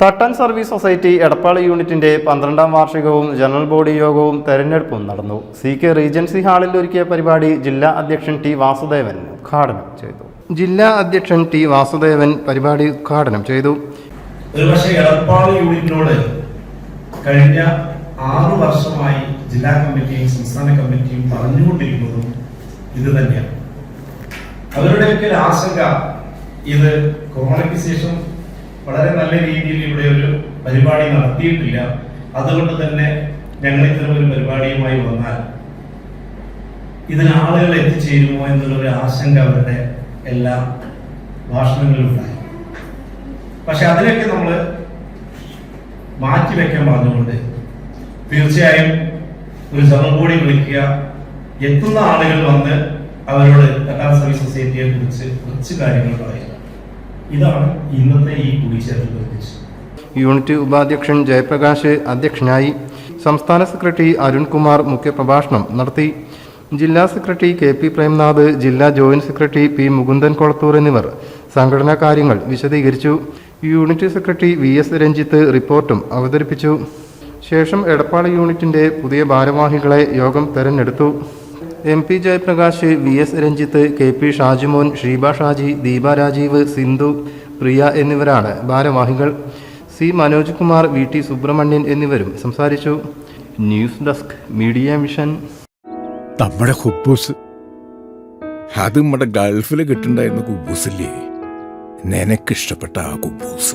തട്ടൻ service society Edappadi യൂണിറ്റിന്റെ പന്ത്രണ്ടാം വാർഷികവും general body യോഗവും തെരഞ്ഞെടുപ്പും നടന്നു. സി കെ റീജൻസി ഹാളിൽ ഒരുക്കിയ പരിപാടി ജില്ലാ അധ്യക്ഷൻ ടി വാസുദേവൻ ഉദ്ഘാടനം ചെയ്തു. ജില്ലാ അധ്യക്ഷൻ ടി വാസുദേവൻ പരിപാടി ഉദ്ഘാടനം ചെയ്തു. ഒരുപക്ഷെ എടപ്പാൾ യൂണിറ്റിനോട് കഴിഞ്ഞ ആറ് വർഷമായി ജില്ലാ കമ്മിറ്റിയും സംസ്ഥാന കമ്മിറ്റിയും പറഞ്ഞുകൊണ്ടിരിക്കുന്നതും ഇത് തന്നെയാണ്. അവരുടെയൊക്കെ ആശങ്ക ഇത് കൊറോണയ്ക്ക് ശേഷം വളരെ നല്ല രീതിയിൽ ഇവിടെ ഒരു പരിപാടി നടത്തിയിട്ടില്ല. അതുകൊണ്ട് തന്നെ ഞങ്ങൾ ഇത്തരം ഒരു പരിപാടിയുമായി വന്നാൽ ഇതിന് ആളുകൾ എത്തിച്ചേരുമോ എന്നുള്ളൊരു ആശങ്ക അവരുടെ എല്ലാ ഭാഷണങ്ങളിലും ഉണ്ടായി പക്ഷെ അതിനൊക്കെ നമ്മൾ മാറ്റിവെക്കാൻ പറഞ്ഞുകൊണ്ട് തീർച്ചയായും ഒരു ജനം കൂടി വിളിക്കുക. എത്തുന്ന ആളുകൾ വന്ന് അവരോട് കട്ടാർ സർവീസ് സൊസൈറ്റിയെ കുറിച്ച് കുറച്ച് കാര്യങ്ങൾ പറയുക. ഇതാണ് ഇന്നത്തെ ഈ കൂടിച്ചേരൽ നിർദ്ദേശം യൂണിറ്റ് ഉപാധ്യക്ഷൻ ജയപ്രകാശ് അധ്യക്ഷനായി സംസ്ഥാന സെക്രട്ടറി അരുൺകുമാർ മുഖ്യപ്രഭാഷണം നടത്തി. ജില്ലാ സെക്രട്ടറി കെ പി പ്രേംനാഥ് ജില്ലാ joint secretary P Mukundan Kolathur എന്നിവർ സംഘടനാ കാര്യങ്ങൾ വിശദീകരിച്ചു. Unit secretary V S Ranjith റിപ്പോർട്ടും അവതരിപ്പിച്ചു. ശേഷം എടപ്പാളി യൂണിറ്റിന്റെ പുതിയ ഭാരവാഹികളെ യോഗം തെരഞ്ഞെടുത്തു. M P Jayaprakash V S Ranjith K P Shajimon Sheeba Shaji Deepa Rajeev Sindhu Priya എന്നിവരാണ് ഭാരവാഹികൾ. C Manoj Kumar V T Subramanian എന്നിവരും സംസാരിച്ചു. News desk media mission. നമ്മുടെ ഹുബൂസ്. അത് നമ്മുടെ ഗൾഫിൽ കിട്ടുണ്ടായിരുന്ന കുബൂസില്ലേ? നിനക്കിഷ്ടപ്പെട്ട ആ കുബൂസ്.